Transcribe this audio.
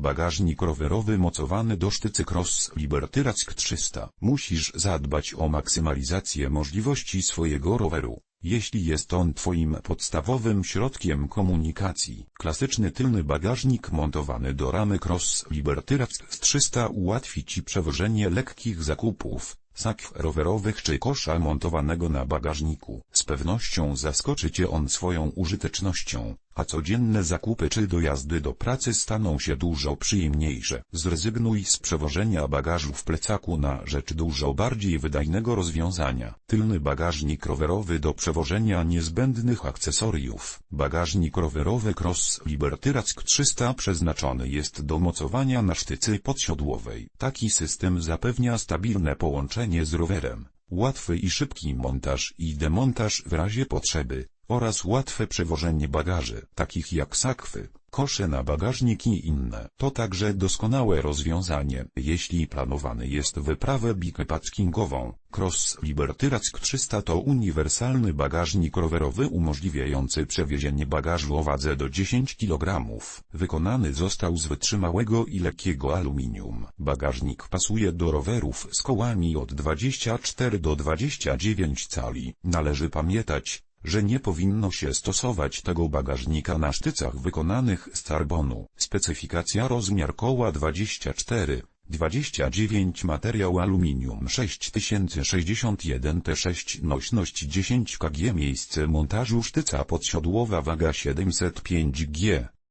Bagażnik rowerowy mocowany do sztycy Cross Liberty Rack 300. Musisz zadbać o maksymalizację możliwości swojego roweru. Jeśli jest on Twoim podstawowym środkiem komunikacji, klasyczny tylny bagażnik montowany do ramy Cross Liberty Rack 300 ułatwi Ci przewożenie lekkich zakupów, sakw rowerowych czy kosza montowanego na bagażniku. Z pewnością zaskoczy Cię on swoją użytecznością, a codzienne zakupy czy dojazdy do pracy staną się dużo przyjemniejsze. Zrezygnuj z przewożenia bagażu w plecaku na rzecz dużo bardziej wydajnego rozwiązania. Tylny bagażnik rowerowy do przewożenia niezbędnych akcesoriów. Bagażnik rowerowy Cross Liberty Rack 300 przeznaczony jest do mocowania na sztycy podsiodłowej. Taki system zapewnia stabilne połączenie z rowerem, łatwy i szybki montaż i demontaż w razie potrzeby oraz łatwe przewożenie bagaży, takich jak sakwy, kosze na bagażnik i inne. To także doskonałe rozwiązanie, jeśli planowany jest wyprawę bikepackingową. Cross Liberty Rack 300 to uniwersalny bagażnik rowerowy umożliwiający przewiezienie bagażu o wadze do 10 kg. Wykonany został z wytrzymałego i lekkiego aluminium. Bagażnik pasuje do rowerów z kołami od 24 do 29 cali. Należy pamiętać, że nie powinno się stosować tego bagażnika na sztycach wykonanych z carbonu. Specyfikacja rozmiar koła 24, 29 materiał aluminium 6061 T6 nośność 10 kg miejsce montażu sztyca podsiodłowa waga 705 G